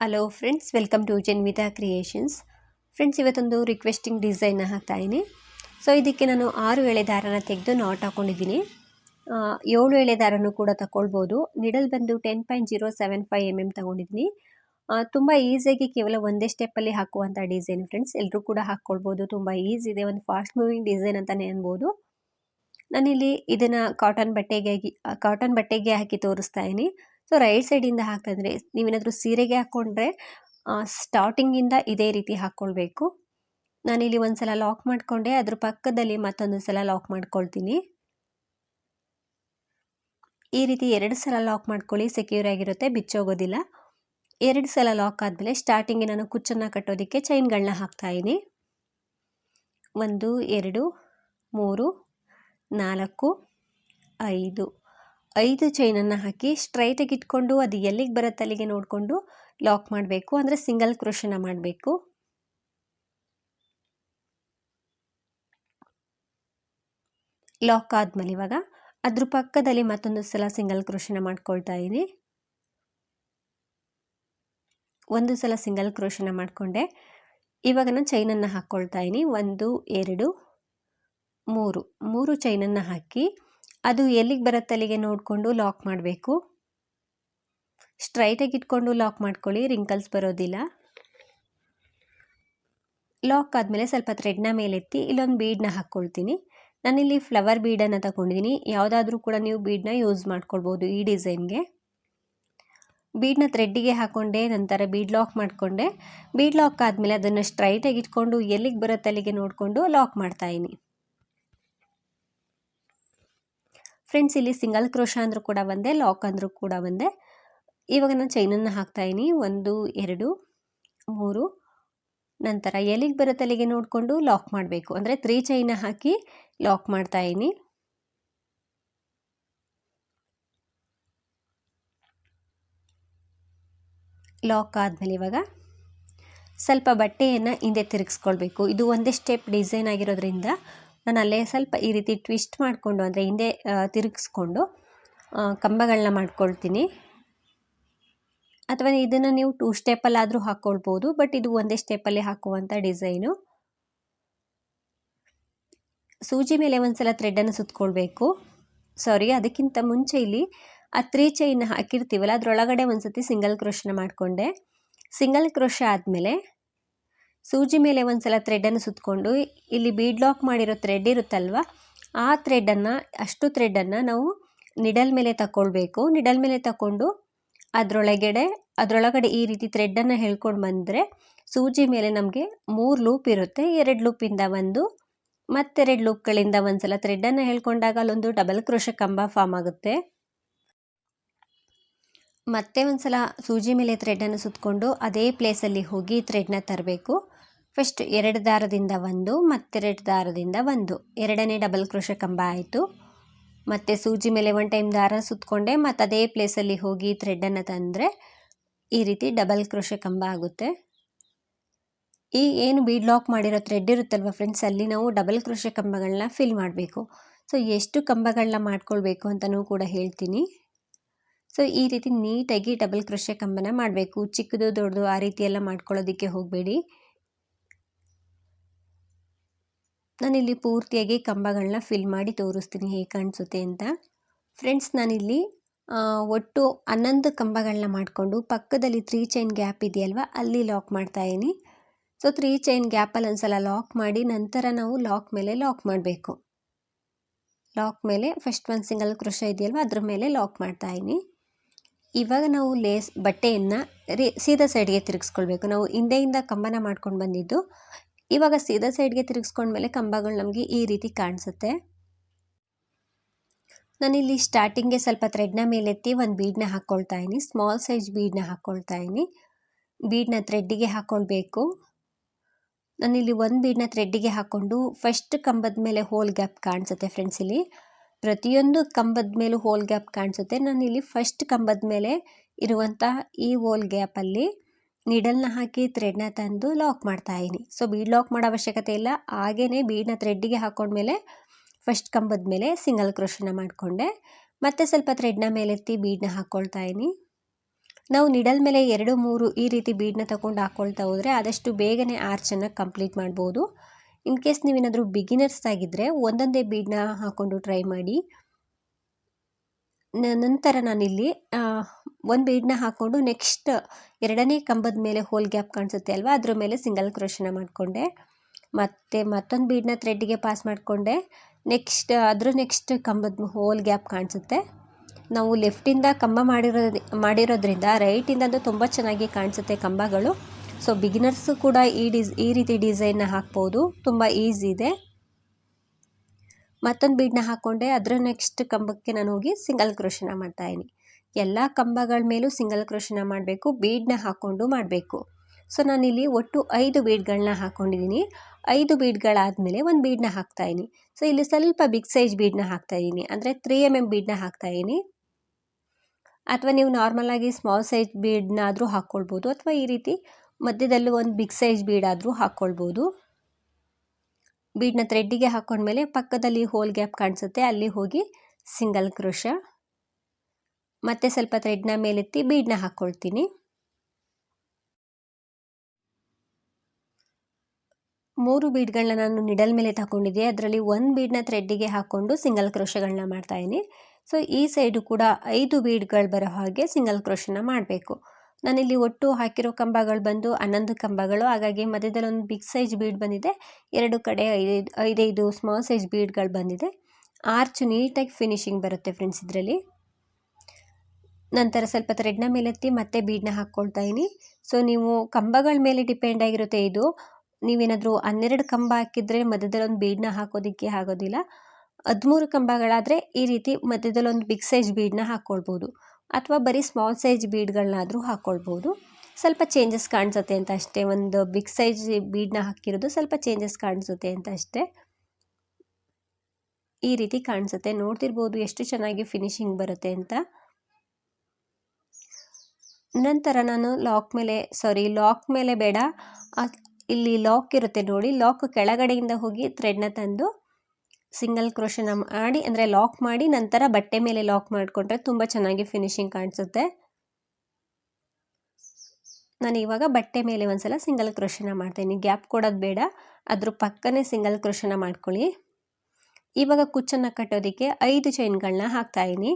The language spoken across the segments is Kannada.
Hello friends welcome to Janvita creations friends ಇವತ್ತೊಂದು ರಿಕ್ವೆಸ್ಟಿಂಗ್ ಡಿಸೈನ್ನ ಹಾಕ್ತಾಯಿದ್ದೀನಿ ಸೊ ಇದಕ್ಕೆ ನಾನು ಆರು ಎಳೆ ದಾರನ ತೆಗೆದು ನಾಟ್ ಹಾಕ್ಕೊಂಡಿದ್ದೀನಿ ಏಳು ಎಳೆ ದಾರನೂ ಕೂಡ ತಗೊಳ್ಬೋದು ನಿಡಲ್ ಬಂದು ten point zero seven five M M ತೊಗೊಂಡಿದ್ದೀನಿ ತುಂಬ ಈಸಿಯಾಗಿ ಕೇವಲ ಒಂದೇ ಸ್ಟೆಪ್ಪಲ್ಲಿ ಹಾಕುವಂಥ ಡಿಸೈನ್ ಫ್ರೆಂಡ್ಸ್ ಎಲ್ಲರೂ ಕೂಡ ಹಾಕ್ಕೊಳ್ಬೋದು. ತುಂಬ ಈಸಿ ಇದೆ, ಒಂದು ಫಾಸ್ಟ್ ಮೂವಿಂಗ್ ಡಿಸೈನ್ ಅಂತಲೇ ಅನ್ಬೋದು. ನಾನಿಲ್ಲಿ ಇದನ್ನು ಕಾಟನ್ ಬಟ್ಟೆಗೆ ಕಾಟನ್ ಬಟ್ಟೆಗೆ ಹಾಕಿ ತೋರಿಸ್ತಾ ಇದ್ದೀನಿ ಸೊ ರೈಟ್ ಸೈಡಿಂದ ಹಾಕಿದ್ರೆ ನೀವೇನಾದರೂ ಸೀರೆಗೆ ಹಾಕ್ಕೊಂಡ್ರೆ ಸ್ಟಾರ್ಟಿಂಗಿಂದ ಇದೇ ರೀತಿ ಹಾಕ್ಕೊಳ್ಬೇಕು ನಾನಿಲ್ಲಿ ಒಂದು ಸಲ ಲಾಕ್ ಮಾಡಿಕೊಂಡೆ, ಅದ್ರ ಪಕ್ಕದಲ್ಲಿ ಮತ್ತೊಂದು ಸಲ ಲಾಕ್ ಮಾಡ್ಕೊಳ್ತೀನಿ. ಈ ರೀತಿ ಎರಡು ಸಲ ಲಾಕ್ ಮಾಡ್ಕೊಳ್ಳಿ ಸೆಕ್ಯೂರ್ ಆಗಿರುತ್ತೆ, ಬಿಚ್ಚೋಗೋದಿಲ್ಲ. ಎರಡು ಸಲ ಲಾಕ್ ಆದಮೇಲೆ ಸ್ಟಾರ್ಟಿಂಗ್ಗೆ ನಾನು ಕುಚ್ಚನ್ನು ಕಟ್ಟೋದಕ್ಕೆ ಚೈನ್ಗಳನ್ನ ಹಾಕ್ತಾಯಿದ್ದೀನಿ ಒಂದು, ಎರಡು, ಮೂರು, ನಾಲ್ಕು, ಐದು. ಐದು ಚೈನನ್ನು ಹಾಕಿ ಸ್ಟ್ರೈಟಾಗಿ ಇಟ್ಕೊಂಡು ಅದು ಎಲ್ಲಿಗೆ ಬರುತ್ತೆ ಅಲ್ಲಿಗೆ ನೋಡಿಕೊಂಡು ಲಾಕ್ ಮಾಡಬೇಕು. ಅಂದರೆ ಸಿಂಗಲ್ ಕ್ರೋಷನ ಮಾಡಬೇಕು. ಲಾಕ್ ಆದಮೇಲೆ ಇವಾಗ ಅದ್ರ ಪಕ್ಕದಲ್ಲಿ ಮತ್ತೊಂದು ಸಲ ಸಿಂಗಲ್ ಕ್ರೋಷನ ಮಾಡ್ಕೊಳ್ತಾ ಇದ್ದೀನಿ ಒಂದು ಸಲ ಸಿಂಗಲ್ ಕ್ರೋಷನ ಮಾಡಿಕೊಂಡೆ. ಇವಾಗ ನಾನು ಚೈನನ್ನು ಹಾಕ್ಕೊಳ್ತಾ ಇದ್ದೀನಿ ಒಂದು, ಎರಡು, ಮೂರು. ಮೂರು ಚೈನನ್ನು ಹಾಕಿ ಅದು ಎಲ್ಲಿಗೆ ಬರುತ್ತೆ ಅಲ್ಲಿಗೆ ನೋಡಿಕೊಂಡು ಲಾಕ್ ಮಾಡಬೇಕು? ಸ್ಟ್ರೈಟಾಗಿ ಇಟ್ಕೊಂಡು ಲಾಕ್ ಮಾಡ್ಕೊಳ್ಳಿ ರಿಂಕಲ್ಸ್ ಬರೋದಿಲ್ಲ. ಲಾಕ್ ಆದಮೇಲೆ ಸ್ವಲ್ಪ ಥ್ರೆಡ್ನ ಮೇಲೆತ್ತಿ ಇಲ್ಲೊಂದು ಬೀಡನ್ನ ಹಾಕ್ಕೊಳ್ತೀನಿ. ನಾನಿಲ್ಲಿ ಫ್ಲವರ್ ಬೀಡನ್ನು ತಗೊಂಡಿದ್ದೀನಿ ಯಾವುದಾದ್ರೂ ಕೂಡ ನೀವು ಬೀಡನ್ನ ಯೂಸ್ ಮಾಡ್ಕೊಳ್ಬೋದು ಈ ಡಿಸೈನ್ಗೆ. ಬೀಡನ್ನ ಥ್ರೆಡ್ಡಿಗೆ ಹಾಕ್ಕೊಂಡೆ ನಂತರ ಬೀಡ್ ಲಾಕ್ ಮಾಡಿಕೊಂಡೆ. ಬೀಡ್ ಲಾಕ್ ಆದಮೇಲೆ ಅದನ್ನು ಸ್ಟ್ರೈಟಾಗಿ ಇಟ್ಕೊಂಡು ಎಲ್ಲಿಗೆ ಬರುತ್ತೆ ಅಲ್ಲಿಗೆ ನೋಡಿಕೊಂಡು ಲಾಕ್ ಮಾಡ್ತಾಯಿನಿ ಫ್ರೆಂಡ್ಸ್ ಇಲ್ಲಿ ಸಿಂಗಲ್ ಕ್ರೋಶ ಅಂದರೂ ಕೂಡ ಒಂದೇ ಲಾಕ್ ಅಂದರೂ ಕೂಡ ಒಂದೇ. ಇವಾಗ ನಾನು ಚೈನನ್ನು ಹಾಕ್ತಾಯಿನಿ ಒಂದು, ಎರಡು, ಮೂರು. ನಂತರ ಎಲ್ಲಿಗೆ ಬರೋ ಅಲ್ಲಿಗೆ ನೋಡಿಕೊಂಡು ಲಾಕ್ ಮಾಡಬೇಕು. ಅಂದರೆ ತ್ರೀ ಚೈನ ಹಾಕಿ ಲಾಕ್ ಮಾಡ್ತಾಯಿನಿ ಲಾಕ್ ಆದಮೇಲೆ ಇವಾಗ ಸ್ವಲ್ಪ ಬಟ್ಟೆಯನ್ನು ಹಿಂದೆ ತಿರುಗಿಸ್ಕೊಳ್ಬೇಕು. ಇದು ಒಂದೇ ಸ್ಟೆಪ್ ಡಿಸೈನ್ ಆಗಿರೋದ್ರಿಂದ ನಾನು ಅಲ್ಲೇ ಸ್ವಲ್ಪ ಈ ರೀತಿ ಟ್ವಿಸ್ಟ್ ಮಾಡಿಕೊಂಡು ಅಂದರೆ ಹಿಂದೆ ತಿರುಗಿಸ್ಕೊಂಡು ಕಂಬಗಳನ್ನ ಮಾಡ್ಕೊಳ್ತೀನಿ. ಅಥವಾ ಇದನ್ನು ನೀವು ಟೂ ಸ್ಟೆಪ್ಪಲ್ಲಾದರೂ ಹಾಕ್ಕೊಳ್ಬೋದು ಬಟ್ ಇದು ಒಂದೇ ಸ್ಟೆಪ್ಪಲ್ಲಿ ಹಾಕುವಂಥ ಡಿಸೈನು. ಸೂಜಿ ಮೇಲೆ ಒಂದು ಸಲ ಥ್ರೆಡನ್ನು ಸುತ್ತಕೊಳ್ಬೇಕು ಸಾರಿ ಅದಕ್ಕಿಂತ ಮುಂಚೆ ಇಲ್ಲಿ ಆ ತ್ರೀ ಚೈನ್ ಹಾಕಿರ್ತೀವಲ್ಲ, ಅದರೊಳಗಡೆ ಒಂದು ಸತಿ ಸಿಂಗಲ್ ಕ್ರೋಶನ ಮಾಡಿಕೊಂಡೆ. ಸಿಂಗಲ್ ಕ್ರೋಶ ಆದಮೇಲೆ ಸೂಜಿ ಮೇಲೆ ಒಂದು ಸಲ ಥ್ರೆಡನ್ನು ಸುತ್ತಕೊಂಡು ಇಲ್ಲಿ ಬೀಡ್ ಲಾಕ್ ಮಾಡಿರೋ ಥ್ರೆಡ್ ಇರುತ್ತಲ್ವ, ಆ ಥ್ರೆಡನ್ನು ಅಷ್ಟು ಥ್ರೆಡನ್ನು ನಾವು ನಿಡಲ್ ಮೇಲೆ ತಗೊಳ್ಬೇಕು ನಿಡಲ್ ಮೇಲೆ ತಗೊಂಡು ಅದರೊಳಗಡೆ ಅದರೊಳಗಡೆ ಈ ರೀತಿ ಥ್ರೆಡ್ಡನ್ನು ಹೇಳ್ಕೊಂಡು ಬಂದರೆ ಸೂಜಿ ಮೇಲೆ ನಮಗೆ ಮೂರು ಲೂಪ್ ಇರುತ್ತೆ. ಎರಡು ಲೂಪಿಂದ ಒಂದು ಮತ್ತೆರಡು ಲೂಪ್ಗಳಿಂದ ಒಂದು ಸಲ ಥ್ರೆಡ್ಡನ್ನು ಹೇಳ್ಕೊಂಡಾಗ ಅಲ್ಲೊಂದು ಡಬಲ್ ಕ್ರೋಶ ಕಂಬ ಫಾರ್ಮ್ ಆಗುತ್ತೆ. ಮತ್ತೆ ಒಂದು ಸಲ ಸೂಜಿ ಮೇಲೆ ಥ್ರೆಡ್ಡನ್ನು ಸುತ್ತಕೊಂಡು ಅದೇ ಪ್ಲೇಸಲ್ಲಿ ಹೋಗಿ ಥ್ರೆಡ್ನ ತರಬೇಕು. ಫಸ್ಟ್ ಎರಡು ದಾರದಿಂದ ಒಂದು, ಮತ್ತೆರಡು ದಾರದಿಂದ ಒಂದು. ಎರಡನೇ ಡಬಲ್ ಕ್ರೋಶ ಕಂಬ ಆಯಿತು. ಮತ್ತು ಸೂಜಿ ಮೇಲೆ ಒನ್ ಟೈಮ್ ದಾರ ಸುತ್ತಕೊಂಡೆ ಮತ್ತು ಅದೇ ಪ್ಲೇಸಲ್ಲಿ ಹೋಗಿ ಥ್ರೆಡ್ಡನ್ನು ತಂದರೆ ಈ ರೀತಿ ಡಬಲ್ ಕ್ರೋಶ ಕಂಬ ಆಗುತ್ತೆ. ಈ ಏನು ಬೀಡ್ ಲಾಕ್ ಮಾಡಿರೋ ಥ್ರೆಡ್ ಇರುತ್ತಲ್ವ ಫ್ರೆಂಡ್ಸ್ ಅಲ್ಲಿ ನಾವು ಡಬಲ್ ಕ್ರೋಶ ಕಂಬಗಳನ್ನ ಫಿಲ್ ಮಾಡಬೇಕು. ಸೊ ಎಷ್ಟು ಕಂಬಗಳನ್ನ ಮಾಡ್ಕೊಳ್ಬೇಕು ಅಂತಲೂ ಕೂಡ ಹೇಳ್ತೀನಿ. ಸೊ ಈ ರೀತಿ ನೀಟಾಗಿ ಡಬಲ್ ಕ್ರೋಶ ಕಂಬನ ಮಾಡಬೇಕು. ಚಿಕ್ಕದು ದೊಡ್ಡದು ಆ ರೀತಿ ಎಲ್ಲ ಮಾಡ್ಕೊಳ್ಳೋದಕ್ಕೆ ಹೋಗಬೇಡಿ. ನಾನಿಲ್ಲಿ ಪೂರ್ತಿಯಾಗಿ ಕಂಬಗಳನ್ನ ಫಿಲ್ ಮಾಡಿ ತೋರಿಸ್ತೀನಿ ಹೇಗೆ ಕಾಣಿಸುತ್ತೆ ಅಂತ. ಫ್ರೆಂಡ್ಸ್ ನಾನಿಲ್ಲಿ ಒಟ್ಟು ಹನ್ನೊಂದು ಕಂಬಗಳನ್ನ ಮಾಡಿಕೊಂಡು ಪಕ್ಕದಲ್ಲಿ ತ್ರೀ ಚೈನ್ ಗ್ಯಾಪ್ ಇದೆಯಲ್ವ, ಅಲ್ಲಿ ಲಾಕ್ ಮಾಡ್ತಾಯಿದ್ದೀನಿ ಸೊ ತ್ರೀ ಚೈನ್ ಗ್ಯಾಪಲ್ಲಿ ಒಂದು ಸಲ ಲಾಕ್ ಮಾಡಿ ನಂತರ ನಾವು ಲಾಕ್ ಮೇಲೆ ಲಾಕ್ ಮಾಡಬೇಕು. ಲಾಕ್ ಮೇಲೆ ಫಸ್ಟ್ ಒಂದು ಸಿಂಗಲ್ ಕ್ರೋಶ ಇದೆಯಲ್ವ, ಅದ್ರ ಮೇಲೆ ಲಾಕ್ ಮಾಡ್ತಾಯಿದ್ದೀನಿ ಇವಾಗ ನಾವು ಲೇಸ್ ಬಟ್ಟೆಯನ್ನು ರೀ ಸೀದಾ ಸೈಡ್ಗೆ ತಿರುಗಿಸ್ಕೊಳ್ಬೇಕು. ನಾವು ಹಿಂದೆಯಿಂದ ಕಂಬನ ಮಾಡ್ಕೊಂಡು ಬಂದಿದ್ದು ಇವಾಗ ಸೀದಾ ಸೈಡ್ಗೆ ತಿರುಗಿಸ್ಕೊಂಡ್ಮೇಲೆ ಕಂಬಗಳು ನಮಗೆ ಈ ರೀತಿ ಕಾಣಿಸುತ್ತೆ. ನಾನಿಲ್ಲಿ ಸ್ಟಾರ್ಟಿಂಗ್ಗೆ ಸ್ವಲ್ಪ ಥ್ರೆಡ್ನ ಮೇಲೆತ್ತಿ ಒಂದು ಬೀಡ್ನ ಹಾಕ್ಕೊಳ್ತಾ ಇದ್ದೀನಿ. ಸ್ಮಾಲ್ ಸೈಜ್ ಬೀಡ್ನ ಹಾಕ್ಕೊಳ್ತಾ ಇದ್ದೀನಿ. ಬೀಡ್ನ ಥ್ರೆಡ್ಡಿಗೆ ಹಾಕ್ಕೊಳ್ಬೇಕು ನಾನಿಲ್ಲಿ ಒಂದು ಬೀಡ್ನ ಥ್ರೆಡ್ಡಿಗೆ ಹಾಕ್ಕೊಂಡು ಫಸ್ಟ್ ಕಂಬದ ಮೇಲೆ ಹೋಲ್ ಗ್ಯಾಪ್ ಕಾಣಿಸುತ್ತೆ ಫ್ರೆಂಡ್ಸ್ ಇಲ್ಲಿ. ಪ್ರತಿಯೊಂದು ಕಂಬದ ಮೇಲೂ ಹೋಲ್ ಗ್ಯಾಪ್ ಕಾಣಿಸುತ್ತೆ. ನಾನಿಲ್ಲಿ ಫಸ್ಟ್ ಕಂಬದ ಮೇಲೆ ಇರುವಂಥ ಈ ಹೋಲ್ ಗ್ಯಾಪಲ್ಲಿ ನಿಡಲ್ನ ಹಾಕಿ ಥ್ರೆಡ್ನ ತಂದು ಲಾಕ್ ಮಾಡ್ತಾ ಇದ್ದೀನಿ ಸೊ ಬೀಡ್ ಲಾಕ್ ಮಾಡೋ ಅವಶ್ಯಕತೆ ಇಲ್ಲ. ಹಾಗೇ ಬೀಡನ್ನ ಥ್ರೆಡ್ಡಿಗೆ ಹಾಕೊಂಡ್ಮೇಲೆ ಫಸ್ಟ್ ಕಂಬದ ಮೇಲೆ ಸಿಂಗಲ್ ಕ್ರೋಶನ ಮಾಡಿಕೊಂಡೆ. ಮತ್ತೆ ಸ್ವಲ್ಪ ಥ್ರೆಡ್ನ ಮೇಲೆತ್ತಿ ಬೀಡನ್ನ ಹಾಕ್ಕೊಳ್ತಾ ಇದ್ದೀನಿ ನಾವು ನಿಡಲ್ ಮೇಲೆ ಎರಡು, ಮೂರು ಈ ರೀತಿ ಬೀಡನ್ನ ತಗೊಂಡು ಹಾಕ್ಕೊಳ್ತಾ ಹೋದರೆ ಆದಷ್ಟು ಬೇಗನೆ ಆರ್ಚನ್ನು ಕಂಪ್ಲೀಟ್ ಮಾಡ್ಬೋದು. ಇನ್ ಕೇಸ್ ನೀವೇನಾದರೂ ಬಿಗಿನರ್ಸ್ ಆಗಿದ್ದರೆ ಒಂದೊಂದೇ ಬೀಡನ್ನ ಹಾಕ್ಕೊಂಡು ಟ್ರೈ ಮಾಡಿ. ನಂತರ ನಾನಿಲ್ಲಿ ಒಂದು ಬೀಡನ್ನ ಹಾಕ್ಕೊಂಡು ನೆಕ್ಸ್ಟ್ ಎರಡನೇ ಕಂಬದ ಮೇಲೆ ಹೋಲ್ ಗ್ಯಾಪ್ ಕಾಣಿಸುತ್ತೆ ಅಲ್ವಾ? ಅದ್ರ ಮೇಲೆ ಸಿಂಗಲ್ ಕ್ರೋಶನ ಮಾಡಿಕೊಂಡೆ. ಮತ್ತು ಮತ್ತೊಂದು ಬೀಡನ್ನ ಥ್ರೆಡ್ಗೆ ಪಾಸ್ ಮಾಡಿಕೊಂಡೆ. ನೆಕ್ಸ್ಟ್ ಅದ್ರ ನೆಕ್ಸ್ಟ್ ಕಂಬದ ಹೋಲ್ ಗ್ಯಾಪ್ ಕಾಣಿಸುತ್ತೆ. ನಾವು ಲೆಫ್ಟಿಂದ ಕಂಬ ಮಾಡಿರೋ ಮಾಡಿರೋದ್ರಿಂದ ರೈಟಿಂದಂತೂ ತುಂಬ ಚೆನ್ನಾಗಿ ಕಾಣಿಸುತ್ತೆ ಕಂಬಗಳು. ಸೊ ಬಿಗಿನರ್ಸು ಕೂಡ ಈ ಡಿಸ್ ಈ ರೀತಿ ಡಿಸೈನ್ನ ಹಾಕ್ಬೋದು. ತುಂಬ ಈಸಿ ಇದೆ. ಮತ್ತೊಂದು ಬೀಡನ್ನ ಹಾಕ್ಕೊಂಡೆ ಅದರ ನೆಕ್ಸ್ಟ್ ಕಂಬಕ್ಕೆ ನಾನು ಹೋಗಿ ಸಿಂಗಲ್ ಕ್ರೋಶನ ಮಾಡ್ತಾಯಿದ್ದೀನಿ ಎಲ್ಲ ಕಂಬಗಳ ಮೇಲೂ ಸಿಂಗಲ್ ಕ್ರೋಶನ ಮಾಡಬೇಕು ಬೀಡನ್ನ ಹಾಕ್ಕೊಂಡು ಮಾಡಬೇಕು. ಸೊ, ನಾನಿಲ್ಲಿ ಒಟ್ಟು ಐದು ಬೀಡ್ಗಳನ್ನ ಹಾಕ್ಕೊಂಡಿದ್ದೀನಿ ಐದು ಬೀಡ್ಗಳಾದಮೇಲೆ ಒಂದು ಬೀಡನ್ನ ಹಾಕ್ತಾಯಿದ್ದೀನಿ ಸೊ, ಇಲ್ಲಿ ಸ್ವಲ್ಪ ಬಿಗ್ ಸೈಜ್ ಬೀಡನ್ನ ಹಾಕ್ತಾಯಿದ್ದೀನಿ ಅಂದರೆ ತ್ರೀ ಎಂ ಎಂ ಬೀಡನ್ನ ಹಾಕ್ತಾಯಿದ್ದೀನಿ ಅಥವಾ ನೀವು ನಾರ್ಮಲಾಗಿ ಸ್ಮಾಲ್ ಸೈಜ್ ಬೀಡ್ನಾದರೂ ಹಾಕ್ಕೊಳ್ಬೋದು ಅಥವಾ ಈ ರೀತಿ ಮಧ್ಯದಲ್ಲೂ ಒಂದು ಬಿಗ್ ಸೈಜ್ ಬೀಡಾದರೂ ಹಾಕ್ಕೊಳ್ಬೋದು ಬೀಡನ್ನ ಥ್ರೆಡ್ಡಿಗೆ ಹಾಕ್ಕೊಂಡ್ಮೇಲೆ ಪಕ್ಕದಲ್ಲಿ ಹೋಲ್ ಗ್ಯಾಪ್ ಕಾಣಿಸುತ್ತೆ. ಅಲ್ಲಿ ಹೋಗಿ ಸಿಂಗಲ್ ಕ್ರೋಶ ಮತ್ತೆ ಸ್ವಲ್ಪ ಥ್ರೆಡ್ನ ಮೇಲೆತ್ತಿ ಬೀಡ್ನ ಹಾಕ್ಕೊಳ್ತೀನಿ ಮೂರು ಬೀಡ್ಗಳನ್ನ ನಾನು ನಿಡಲ್ ಮೇಲೆ ತಗೊಂಡಿದ್ದೆ ಅದರಲ್ಲಿ ಒಂದು ಬೀಡ್ನ ಥ್ರೆಡ್ಡಿಗೆ ಹಾಕ್ಕೊಂಡು ಸಿಂಗಲ್ ಕ್ರೋಶಗಳನ್ನ ಮಾಡ್ತಾಯಿದ್ದೀನಿ ಸೊ ಈ ಸೈಡು ಕೂಡ ಐದು ಬೀಡ್ಗಳು ಬರೋ ಹಾಗೆ ಸಿಂಗಲ್ ಕ್ರೋಶನ ಮಾಡಬೇಕು. ನಾನಿಲ್ಲಿ ಒಟ್ಟು ಹಾಕಿರೋ ಕಂಬಗಳು ಬಂದು ಹನ್ನೊಂದು ಕಂಬಗಳು. ಹಾಗಾಗಿ ಮಧ್ಯದಲ್ಲಿ ಒಂದು ಬಿಗ್ ಸೈಜ್ ಬೀಡ್ ಬಂದಿದೆ. ಎರಡು ಕಡೆ ಐದೈದು ಐದೈದು ಸ್ಮಾಲ್ ಸೈಜ್ ಬೀಡ್ಗಳು ಬಂದಿದೆ. ಆರ್ಚ್ ನೀಟಾಗಿ ಫಿನಿಶಿಂಗ್ ಬರುತ್ತೆ ಫ್ರೆಂಡ್ಸ್ ಇದರಲ್ಲಿ. ನಂತರ ಸ್ವಲ್ಪ ಥ್ರೆಡ್ನ ಮೇಲೆತ್ತಿ ಮತ್ತೆ ಬೀಡನ್ನ ಹಾಕ್ಕೊಳ್ತಾ ಇದ್ದೀನಿ ಸೊ ನೀವು ಕಂಬಗಳ ಮೇಲೆ ಡಿಪೆಂಡ್ ಆಗಿರುತ್ತೆ ಇದು. ನೀವೇನಾದರೂ ಹನ್ನೆರಡು ಕಂಬ ಹಾಕಿದರೆ ಮಧ್ಯದಲ್ಲಿ ಒಂದು ಬೀಡನ್ನ ಹಾಕೋದಕ್ಕೆ ಆಗೋದಿಲ್ಲ. ಹದಿಮೂರು ಕಂಬಗಳಾದರೆ ಈ ರೀತಿ ಮಧ್ಯದಲ್ಲಿ ಒಂದು ಬಿಗ್ ಸೈಜ್ ಬೀಡನ್ನ ಹಾಕ್ಕೊಳ್ಬೋದು ಅಥವಾ ಬರೀ ಸ್ಮಾಲ್ ಸೈಜ್ ಬೀಡ್ಗಳನ್ನಾದರೂ ಹಾಕ್ಕೊಳ್ಬೋದು ಸ್ವಲ್ಪ ಚೇಂಜಸ್ ಕಾಣಿಸುತ್ತೆ ಅಂತ ಅಷ್ಟೇ. ಒಂದು ಬಿಗ್ ಸೈಜ್ ಬೀಡನ್ನ ಹಾಕಿರೋದು ಸ್ವಲ್ಪ ಚೇಂಜಸ್ ಕಾಣಿಸುತ್ತೆ ಅಂತ ಅಷ್ಟೇ. ಈ ರೀತಿ ಕಾಣಿಸುತ್ತೆ. ನೋಡ್ತಿರ್ಬೋದು ಎಷ್ಟು ಚೆನ್ನಾಗಿ ಫಿನಿಶಿಂಗ್ ಬರುತ್ತೆ ಅಂತ. ನಂತರ ನಾನು ಲಾಕ್ ಮೇಲೆ ಸಾರಿ ಲಾಕ್ ಮೇಲೆ ಬೇಡ. ಇಲ್ಲಿ ಲಾಕ್ ಇರುತ್ತೆ ನೋಡಿ ಲಾಕ್ ಕೆಳಗಡೆಯಿಂದ ಹೋಗಿ ಥ್ರೆಡ್ನ ತಂದು ಸಿಂಗಲ್ ಕ್ರೋಶನ ಮಾಡಿ, ಅಂದರೆ ಲಾಕ್ ಮಾಡಿ, ನಂತರ ಬಟ್ಟೆ ಮೇಲೆ ಲಾಕ್ ಮಾಡಿಕೊಂಡ್ರೆ ತುಂಬ ಚೆನ್ನಾಗಿ ಫಿನಿಶಿಂಗ್ ಕಾಣಿಸುತ್ತೆ. ನಾನು ಇವಾಗ ಬಟ್ಟೆ ಮೇಲೆ ಒಂದ್ಸಲ ಸಿಂಗಲ್ ಕ್ರೋಶನ ಮಾಡ್ತೀನಿ. ಗ್ಯಾಪ್ ಕೊಡೋದು ಬೇಡ ಅದ್ರ ಪಕ್ಕನೇ ಸಿಂಗಲ್ ಕ್ರೋಶನ ಮಾಡ್ಕೊಳ್ಳಿ. ಇವಾಗ ಕುಚ್ಚನ್ನು ಕಟ್ಟೋದಕ್ಕೆ ಐದು ಚೈನ್ಗಳನ್ನ ಹಾಕ್ತಾಯಿನಿ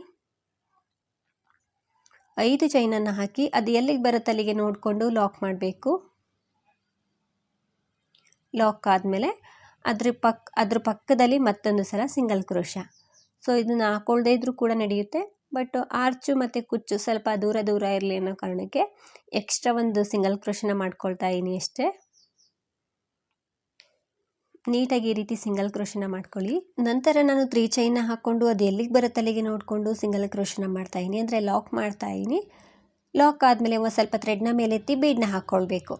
ಐದು ಚೈನನ್ನು ಹಾಕಿ ಅದು ಎಲ್ಲಿಗೆ ಬರುತ್ತಲ್ಲಿಗೆ ನೋಡಿಕೊಂಡು ಲಾಕ್ ಮಾಡಬೇಕು. ಲಾಕ್ ಆದಮೇಲೆ ಅದ್ರ ಪಕ್, ಅದ್ರ ಪಕ್ಕದಲ್ಲಿ ಮತ್ತೊಂದು ಸಲ ಸಿಂಗಲ್ ಕ್ರೋಶ. ಸೊ, ಇದನ್ನು ಹಾಕೊಳ್ಳದೇ ಇದ್ರೂ ಕೂಡ ನಡೆಯುತ್ತೆ. ಬಟ್ ಆರ್ಚು ಮತ್ತು ಕುಚ್ಚು ಸ್ವಲ್ಪ ದೂರ ದೂರ ಇರಲಿ ಅನ್ನೋ ಕಾರಣಕ್ಕೆ ಎಕ್ಸ್ಟ್ರಾ ಒಂದು ಸಿಂಗಲ್ ಕ್ರೋಶನ ಮಾಡ್ಕೊಳ್ತಾ ಇದ್ದೀನಿ ಅಷ್ಟೇ. ನೀಟಾಗಿ ಈ ರೀತಿ ಸಿಂಗಲ್ ಕ್ರೋಷನ ಮಾಡ್ಕೊಳ್ಳಿ. ನಂತರ ನಾನು ತ್ರೀ ಚೈನ್ನ ಹಾಕ್ಕೊಂಡು ಅದು ಎಲ್ಲಿಗೆ ಬರೋ ಅಲ್ಲಿಗೆ ನೋಡಿಕೊಂಡು ಸಿಂಗಲ್ ಕ್ರೋಶನ ಮಾಡ್ತಾಯಿನಿ ಅಂದರೆ ಲಾಕ್ ಮಾಡ್ತಾಯಿನಿ ಲಾಕ್ ಆದಮೇಲೆ ಒಂದು ಸ್ವಲ್ಪ ಥ್ರೆಡ್ನ ಮೇಲೆ ಎತ್ತಿ ಬೀಡ್ನ ಹಾಕ್ಕೊಳ್ಬೇಕು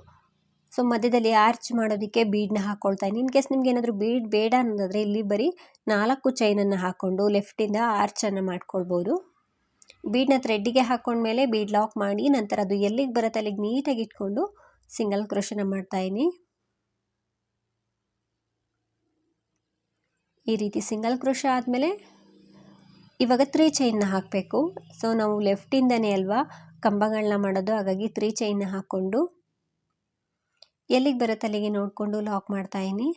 ಸೊ, ಮಧ್ಯದಲ್ಲಿ ಆರ್ಚ್ ಮಾಡೋದಕ್ಕೆ ಬೀಡ್ನ ಹಾಕ್ಕೊಳ್ತಾ ಇದ್ದೀನಿ ಇನ್ ಕೇಸ್ ನಿಮ್ಗೆ ಏನಾದರೂ ಬೀಡ್ ಬೇಡ ಅನ್ನೋದಾದರೆ ಇಲ್ಲಿ ಬರೀ ನಾಲ್ಕು ಚೈನನ್ನು ಹಾಕ್ಕೊಂಡು ಲೆಫ್ಟಿಂದ ಆರ್ಚನ್ನು ಮಾಡ್ಕೊಳ್ಬೋದು. ಬೀಡ್ನ ಥ್ರೆಡ್ಡಿಗೆ ಹಾಕ್ಕೊಂಡ್ಮೇಲೆ ಬೀಡ್ ಲಾಕ್ ಮಾಡಿ ನಂತರ ಅದು ಎಲ್ಲಿಗೆ ಬರುತ್ತೆ ಅಲ್ಲಿಗೆ ನೀಟಾಗಿ ಇಟ್ಕೊಂಡು ಸಿಂಗಲ್ ಕ್ರೋಶನ ಮಾಡ್ತಾಯಿನಿ ಈ ರೀತಿ ಸಿಂಗಲ್ ಕ್ರೋಶ ಆದಮೇಲೆ ಇವಾಗ ತ್ರೀ ಚೈನ್ನ ಹಾಕಬೇಕು. ಸೊ ನಾವು ಲೆಫ್ಟಿಂದನೇ ಅಲ್ವಾ ಕಂಬಗಳನ್ನ ಮಾಡೋದು, ಹಾಗಾಗಿ ತ್ರೀ ಚೈನ್ನ ಹಾಕ್ಕೊಂಡು ಎಲ್ಲಿಗೆ ಬರುತ್ತೆ ಅಲ್ಲಿಗೆ ನೋಡಿಕೊಂಡು ಲಾಕ್ ಮಾಡ್ತಾಯಿನಿ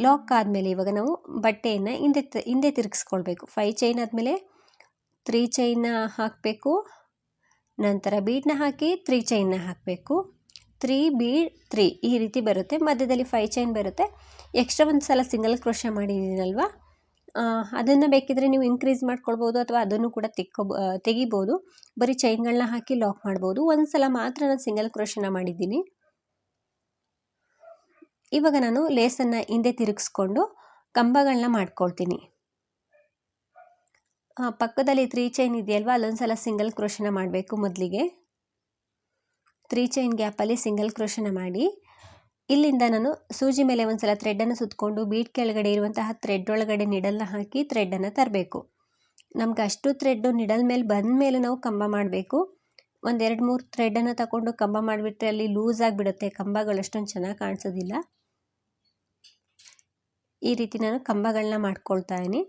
ಲಾಕ್ ಆದಮೇಲೆ ಇವಾಗ ನಾವು ಬಟ್ಟೆಯನ್ನು ಹಿಂದೆ ಹಿಂದೆ ತಿರುಗಿಸ್ಕೊಳ್ಬೇಕು. ಫೈ ಚೈನ್ ಆದಮೇಲೆ ತ್ರೀ ಚೈನ್ನ ಹಾಕಬೇಕು. ನಂತರ ಬೀಟ್ನ ಹಾಕಿ ತ್ರೀ ಚೈನ್ನ ಹಾಕಬೇಕು. ತ್ರೀ ಬಿ ತ್ರೀ ಈ ರೀತಿ ಬರುತ್ತೆ. ಮಧ್ಯದಲ್ಲಿ ಫೈ ಚೈನ್ ಬರುತ್ತೆ. ಎಕ್ಸ್ಟ್ರಾ ಒಂದು ಸಲ ಸಿಂಗಲ್ ಕ್ರೋಶ ಮಾಡಿದ್ದೀನಲ್ವ ಅದನ್ನು ಬೇಕಿದ್ರೆ ನೀವು ಇನ್ಕ್ರೀಸ್ ಮಾಡ್ಕೊಳ್ಬೋದು ಅಥವಾ ಅದನ್ನು ಕೂಡ ತೆಕ್ಕೋ ತೆಗಿಬೋದು. ಬರೀ ಚೈನ್ಗಳನ್ನ ಹಾಕಿ ಲಾಕ್ ಮಾಡ್ಬೋದು. ಒಂದು ಸಲ ಮಾತ್ರ ನಾನು ಸಿಂಗಲ್ ಕ್ರೋಶನ ಮಾಡಿದ್ದೀನಿ. ಇವಾಗ ನಾನು ಲೇಸನ್ನು ಹಿಂದೆ ತಿರುಗಿಸ್ಕೊಂಡು ಕಂಬಗಳನ್ನ ಮಾಡ್ಕೊಳ್ತೀನಿ. ಪಕ್ಕದಲ್ಲಿ ತ್ರೀ ಚೈನ್ ಇದೆಯಲ್ವ? ಅಲ್ಲೊಂದು ಸಲ ಸಿಂಗಲ್ ಕ್ರೋಶನ ಮಾಡಬೇಕು ಮೊದಲಿಗೆ. ತ್ರೀ ಚೈನ್ ಗ್ಯಾಪಲ್ಲಿ ಸಿಂಗಲ್ ಕ್ರೋಶನ ಮಾಡಿ, ಇಲ್ಲಿಂದ ನಾನು ಸೂಜಿ ಮೇಲೆ ಒಂದು ಸಲ ಥ್ರೆಡ್ಡನ್ನು ಸುತ್ತಕೊಂಡು ಬೀಟ್ ಕೆಳಗಡೆ ಇರುವಂತಹ ಥ್ರೆಡ್ ಒಳಗಡೆ ನಿಡಲ್ನ ಹಾಕಿ ಥ್ರೆಡ್ಡನ್ನು ತರಬೇಕು. ನಮ್ಗೆ ಅಷ್ಟು ಥ್ರೆಡ್ಡು ನಿಡಲ್ ಮೇಲೆ ಬಂದ ಮೇಲೆ ನಾವು ಕಂಬ ಮಾಡಬೇಕು. ಒಂದೆರಡು ಮೂರು ಥ್ರೆಡ್ಡನ್ನು ತಗೊಂಡು ಕಂಬ ಮಾಡಿಬಿಟ್ರೆ ಅಲ್ಲಿ ಲೂಸ್ ಆಗಿಬಿಡುತ್ತೆ, ಕಂಬಗಳು ಅಷ್ಟೊಂದು ಚೆನ್ನಾಗಿ ಕಾಣಿಸೋದಿಲ್ಲ. ಈ ರೀತಿ ನಾನು ಕಂಬಗಳನ್ನ ಮಾಡ್ಕೊಳ್ತಾ ಇದೀನಿ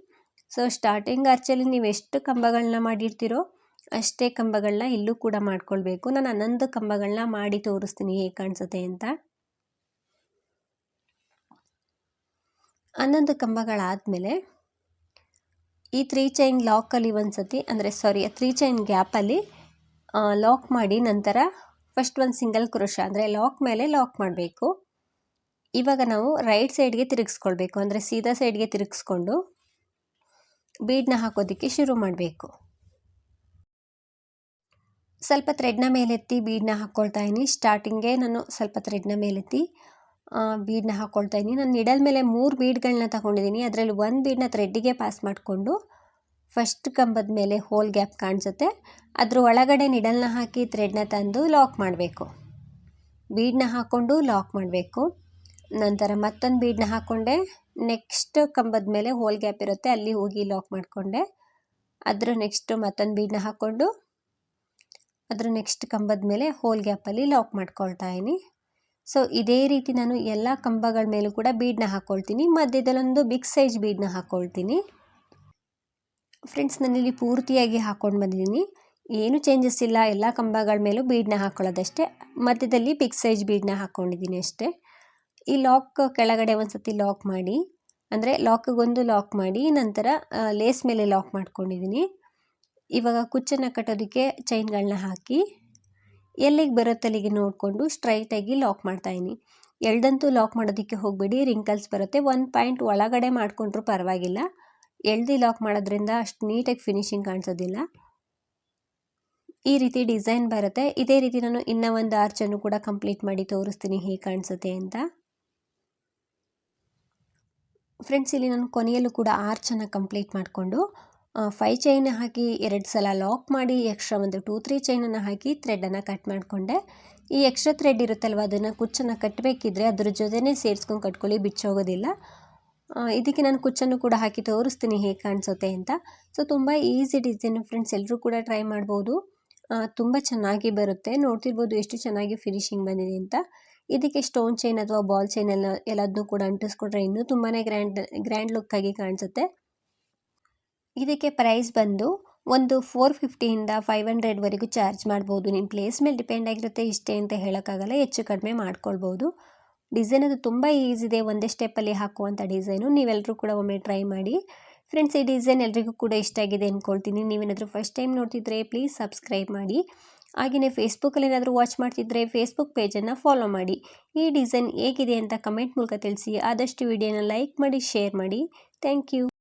ಸೊ, ಸ್ಟಾರ್ಟಿಂಗ್ ಆರ್ಚಲ್ಲಿ ನೀವು ಎಷ್ಟು ಕಂಬಗಳನ್ನ ಮಾಡಿರ್ತೀರೋ ಅಷ್ಟೇ ಕಂಬಗಳನ್ನ ಇಲ್ಲೂ ಕೂಡ ಮಾಡ್ಕೊಳ್ಬೇಕು. ನಾನು ಹನ್ನೊಂದು ಕಂಬಗಳನ್ನ ಮಾಡಿ ತೋರಿಸ್ತೀನಿ ಹೇಗೆ ಕಾಣಿಸುತ್ತೆ ಅಂತ. ಹನ್ನೊಂದು ಕಂಬಗಳಾದಮೇಲೆ ಈ ತ್ರೀ ಚೈನ್ ಲಾಕಲ್ಲಿ ಒಂದು ಸತಿ ಅಂದರೆ ಸಾರಿ ತ್ರೀ ಚೈನ್ ಗ್ಯಾಪಲ್ಲಿ ಲಾಕ್ ಮಾಡಿ ನಂತರ ಫಸ್ಟ್ ಒಂದು ಸಿಂಗಲ್ ಕ್ರೋಶ, ಅಂದರೆ ಲಾಕ್ ಮೇಲೆ ಲಾಕ್ ಮಾಡಬೇಕು. ಇವಾಗ ನಾವು ರೈಟ್ ಸೈಡ್ಗೆ ತಿರುಗಿಸ್ಕೊಳ್ಬೇಕು, ಅಂದರೆ ಸೀದಾ ಸೈಡ್ಗೆ ತಿರುಗಿಸ್ಕೊಂಡು ಬೀಡನ್ನ ಹಾಕೋದಕ್ಕೆ ಶುರು ಮಾಡಬೇಕು. ಸ್ವಲ್ಪ ಥ್ರೆಡ್ನ ಮೇಲೆತ್ತಿ ಬೀಡನ್ನ ಹಾಕ್ಕೊಳ್ತಾ ಇದ್ದೀನಿ. ಸ್ಟಾರ್ಟಿಂಗೇ ನಾನು ಸ್ವಲ್ಪ ಥ್ರೆಡ್ನ ಮೇಲೆತ್ತಿ ಬೀಡನ್ನ ಹಾಕ್ಕೊಳ್ತಾ ಇದ್ದೀನಿ. ನಾನು ನಿಡಲ್ ಮೇಲೆ ಮೂರು ಬೀಡ್ಗಳನ್ನ ತಗೊಂಡಿದ್ದೀನಿ. ಅದರಲ್ಲಿ ಒಂದು ಬೀಡನ್ನ ಥ್ರೆಡ್ಡಿಗೆ ಪಾಸ್ ಮಾಡಿಕೊಂಡು ಫಸ್ಟ್ ಕಂಬದ ಮೇಲೆ ಹೋಲ್ ಗ್ಯಾಪ್ ಕಾಣಿಸುತ್ತೆ. ಅದ್ರ ಒಳಗಡೆ ನಿಡಲ್ನ ಹಾಕಿ ಥ್ರೆಡ್ನ ತಂದು ಲಾಕ್ ಮಾಡಬೇಕು. ಬೀಡನ್ನ ಹಾಕ್ಕೊಂಡು ಲಾಕ್ ಮಾಡಬೇಕು. ನಂತರ ಮತ್ತೊಂದು ಬೀಡನ್ನ ಹಾಕ್ಕೊಂಡೆ ನೆಕ್ಸ್ಟ್ ಕಂಬದ ಮೇಲೆ ಹೋಲ್ ಗ್ಯಾಪ್ ಇರುತ್ತೆ. ಅಲ್ಲಿ ಹೋಗಿ ಲಾಕ್ ಮಾಡಿಕೊಂಡೆ. ಅದ್ರ ನೆಕ್ಸ್ಟು ಮತ್ತೊಂದು ಬೀಡನ್ನ ಹಾಕ್ಕೊಂಡು ಅದ್ರ ನೆಕ್ಸ್ಟ್ ಕಂಬದ ಮೇಲೆ ಹೋಲ್ ಗ್ಯಾಪಲ್ಲಿ ಲಾಕ್ ಮಾಡ್ಕೊಳ್ತಾ ಇದ್ದೀನಿ. ಸೊ ಇದೇ ರೀತಿ ನಾನು ಎಲ್ಲ ಕಂಬಗಳ ಮೇಲೂ ಕೂಡ ಬೀಡನ್ನ ಹಾಕ್ಕೊಳ್ತೀನಿ ಮಧ್ಯದಲ್ಲೊಂದು ಬಿಗ್ ಸೈಜ್ ಬೀಡನ್ನ ಹಾಕ್ಕೊಳ್ತೀನಿ ಫ್ರೆಂಡ್ಸ್ ನಾನಿಲ್ಲಿ ಪೂರ್ತಿಯಾಗಿ ಹಾಕ್ಕೊಂಡು ಬಂದಿದ್ದೀನಿ. ಏನು ಚೇಂಜಸ್ ಇಲ್ಲ. ಎಲ್ಲ ಕಂಬಗಳ ಮೇಲೂ ಬೀಡನ್ನ ಹಾಕ್ಕೊಳ್ಳೋದಷ್ಟೇ ಮಧ್ಯದಲ್ಲಿ ಬಿಗ್ ಸೈಜ್ ಬೀಡನ್ನ ಹಾಕ್ಕೊಂಡಿದ್ದೀನಿ ಅಷ್ಟೇ. ಈ ಲಾಕ್ ಕೆಳಗಡೆ ಒಂದು ಸತಿ ಲಾಕ್ ಮಾಡಿ, ಅಂದರೆ ಲಾಕ್ಗೊಂದು ಲಾಕ್ ಮಾಡಿ, ನಂತರ ಲೇಸ್ ಮೇಲೆ ಲಾಕ್ ಮಾಡ್ಕೊಂಡಿದ್ದೀನಿ. ಇವಾಗ ಕುಚ್ಚನ್ನು ಕಟ್ಟೋದಕ್ಕೆ ಚೈನ್ಗಳನ್ನ ಹಾಕಿ, ಎಲ್ಲಿಗೆ ಬರುತ್ತೆ ಅಲ್ಲಿಗೆ ನೋಡಿಕೊಂಡು ಸ್ಟ್ರೈಟಾಗಿ ಲಾಕ್ ಮಾಡ್ತಾಯಿನಿ ಎಳ್ದಂತೂ ಲಾಕ್ ಮಾಡೋದಕ್ಕೆ ಹೋಗಬೇಡಿ ರಿಂಕಲ್ಸ್ ಬರುತ್ತೆ. ಒಂದು ಪಾಯಿಂಟ್ ಒಳಗಡೆ ಮಾಡಿಕೊಂಡ್ರೂ ಪರವಾಗಿಲ್ಲ. ಎಳ್ದು ಲಾಕ್ ಮಾಡೋದ್ರಿಂದ ಅಷ್ಟು ನೀಟಾಗಿ ಫಿನಿಶಿಂಗ್ ಕಾಣಿಸೋದಿಲ್ಲ. ಈ ರೀತಿ ಡಿಸೈನ್ ಬರುತ್ತೆ. ಇದೇ ರೀತಿ ನಾನು ಇನ್ನೂ ಒಂದು ಆರ್ಚನ್ನು ಕೂಡ ಕಂಪ್ಲೀಟ್ ಮಾಡಿ ತೋರಿಸ್ತೀನಿ ಹೇಗೆ ಕಾಣಿಸುತ್ತೆ ಅಂತ. ಫ್ರೆಂಡ್ಸ್ ಇಲ್ಲಿ ನಾನು ಕೊನೆಯಲ್ಲೂ ಕೂಡ ಆರ್ಚನ್ನು ಕಂಪ್ಲೀಟ್ ಮಾಡಿಕೊಂಡು ಫೈ ಚೈನ್ ಹಾಕಿ ಎರಡು ಸಲ ಲಾಕ್ ಮಾಡಿ ಎಕ್ಸ್ಟ್ರಾ ಒಂದು ಟೂ ತ್ರೀ ಚೈನನ್ನು ಹಾಕಿ ಥ್ರೆಡನ್ನು ಕಟ್ ಮಾಡಿಕೊಂಡೆ. ಈ ಎಕ್ಸ್ಟ್ರಾ ಥ್ರೆಡ್ ಇರುತ್ತಲ್ವ, ಅದನ್ನು ಕುಚ್ಚನ್ನು ಕಟ್ಟಬೇಕಿದ್ರೆ ಅದ್ರ ಜೊತೆನೇ ಸೇರಿಸ್ಕೊಂಡು ಕಟ್ಕೊಳ್ಳಿ, ಬಿಚ್ಚೋಗೋದಿಲ್ಲ. ಇದಕ್ಕೆ ನಾನು ಕುಚ್ಚನ್ನು ಕೂಡ ಹಾಕಿ ತೋರಿಸ್ತೀನಿ ಹೇಗೆ ಕಾಣಿಸುತ್ತೆ ಅಂತ. ಸೊ ತುಂಬ ಈಸಿ ಡಿಸೈನ್ ಫ್ರೆಂಡ್ಸ್ ಎಲ್ಲರೂ ಕೂಡ ಟ್ರೈ ಮಾಡ್ಬೋದು. ತುಂಬ ಚೆನ್ನಾಗಿ ಬರುತ್ತೆ. ನೋಡ್ತಿರ್ಬೋದು ಎಷ್ಟು ಚೆನ್ನಾಗಿ ಫಿನಿಶಿಂಗ್ ಬಂದಿದೆ ಅಂತ. ಇದಕ್ಕೆ ಸ್ಟೋನ್ ಚೈನ್ ಅಥವಾ ಬಾಲ್ ಚೈನ್ ಎಲ್ಲ ಎಲ್ಲದನ್ನೂ ಕೂಡ ಅಂಟಿಸ್ಕೊಂಡ್ರೆ ಇನ್ನೂ ತುಂಬಾ ಗ್ರ್ಯಾಂಡ್ ಗ್ರ್ಯಾಂಡ್ ಲುಕ್ಕಾಗಿ ಕಾಣಿಸುತ್ತೆ. ಇದಕ್ಕೆ ಪ್ರೈಸ್ ಬಂದು ಒಂದು ಫೋರ್ ಫಿಫ್ಟಿಯಿಂದ ಫೈವ್ ಹಂಡ್ರೆಡ್ವರೆಗೂ ಚಾರ್ಜ್ ಮಾಡ್ಬೋದು. ನಿಮ್ಮ ಪ್ಲೇಸ್ ಮೇಲೆ ಡಿಪೆಂಡ್ ಆಗಿರುತ್ತೆ, ಇಷ್ಟೇ ಅಂತ ಹೇಳೋಕ್ಕಾಗಲ್ಲ, ಹೆಚ್ಚು ಕಡಿಮೆ ಮಾಡ್ಕೊಳ್ಬೋದು. ಡಿಸೈನ್ ಅದು ತುಂಬ ಈಸಿ ಇದೆ, ಒಂದೇ ಸ್ಟೆಪ್ಪಲ್ಲಿ ಹಾಕುವಂಥ ಡಿಸೈನು ನೀವೆಲ್ಲರೂ ಕೂಡ ಒಮ್ಮೆ ಟ್ರೈ ಮಾಡಿ. ಫ್ರೆಂಡ್ಸ್ ಈ ಡಿಸೈನ್ ಎಲ್ರಿಗೂ ಕೂಡ ಇಷ್ಟ ಆಗಿದೆ ಅಂದ್ಕೊಳ್ತೀನಿ ನೀವೇನಾದರೂ ಫಸ್ಟ್ ಟೈಮ್ ನೋಡ್ತಿದ್ರೆ ಪ್ಲೀಸ್ ಸಬ್ಸ್ಕ್ರೈಬ್ ಮಾಡಿ. ಹಾಗೆಯೇ ಫೇಸ್ಬುಕ್ಕಲ್ಲಿ ಏನಾದರೂ ವಾಚ್ ಮಾಡ್ತಿದ್ರೆ ಫೇಸ್ಬುಕ್ ಪೇಜನ್ನು ಫಾಲೋ ಮಾಡಿ. ಈ ಡಿಸೈನ್ ಹೇಗಿದೆ ಅಂತ ಕಮೆಂಟ್ ಮೂಲಕ ತಿಳಿಸಿ. ಆದಷ್ಟು ವಿಡಿಯೋನ ಲೈಕ್ ಮಾಡಿ ಶೇರ್ ಮಾಡಿ. Thank you